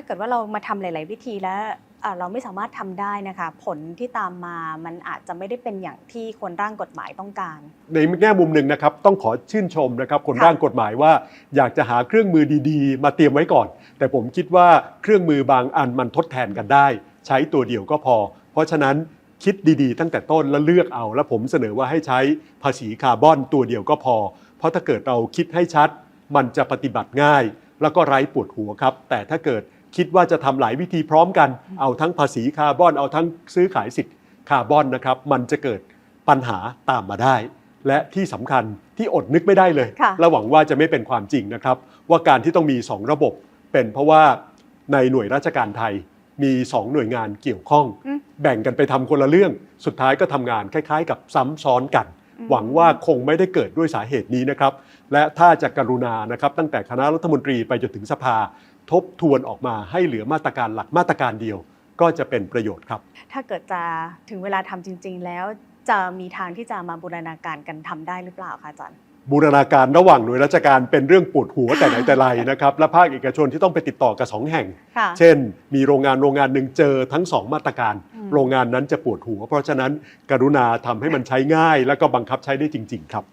าเกิดว่าเรามาทำหลาย ๆ วิธีแล้วอ่าเราไม่สามารถทำได้นะคะ ผลที่ตามมามันอาจจะไม่ได้เป็นอย่างที่คนร่างกฎหมายต้องการ ในแง่มุมหนึ่งนะครับ ต้องขอชื่นชมนะครับ คนค่ะร่างกฎหมายว่าอยากจะหาเครื่องมือดี ๆ มาเตรียมไว้ก่อน แต่ผมคิดว่าเครื่องมือบางอันมันทดแทนกันได้ ใช้ตัวเดียวก็พอ เพราะฉะนั้นคิดดีๆ ตั้งแต่ต้นแล้วเลือกเอา แล้วผมเสนอว่าให้ใช้ภาษีคาร์บอนตัวเดียวก็พอ เพราะถ้าเกิดเราคิดให้ชัด มันจะปฏิบัติง่าย แล้วก็ไร้ปวดหัวครับ แต่ถ้าเกิด คิดว่าจะทำหลายวิธีพร้อมกัน เอาทั้งภาษีคาร์บอน เอาทั้งซื้อขายสิทธิ์คาร์บอนนะครับ มันจะเกิดปัญหาตามมาได้ และที่สำคัญที่อดนึกไม่ได้เลยค่ะและหวังว่าจะไม่เป็นความจริงนะครับ ว่าการที่ต้องมี 2 ระบบ เป็นเพราะว่าในหน่วยราชการไทยมี 2 หน่วยงานเกี่ยวข้องอืมแบ่งกันไปทำคนละเรื่อง สุดท้ายก็ทำงานคล้าย ๆ กับซ้ำซ้อนกันอืม หวังว่าคงไม่ได้เกิดด้วยสาเหตุนี้นะครับ และถ้าจะกรุณานะครับตั้งแต่คณะรัฐมนตรีไปจนถึงสภา ทบทวนออกมาให้เหลือมาตรการหลักมาตรการเดียว ก็จะเป็นประโยชน์ครับ ถ้าเกิดจะถึงเวลาทำจริง ๆ แล้วจะมีทางที่จะมาบูรณาการกันทำได้หรือเปล่าคะอาจารย์ บูรณาการระหว่างหน่วยราชการเป็นเรื่องปวดหัวแต่ไหนแต่ไรนะครับ และภาคเอกชนที่ต้องไปติดต่อกับสองแห่ง ค่ะ เช่น มีโรงงานโรงงานหนึ่งเจอทั้งสองมาตรการอืมโรงงานนั้นจะปวดหัว เพราะฉะนั้นกรุณาทำให้มันใช้ง่าย แล้วก็บังคับใช้ได้จริง ๆ ครับ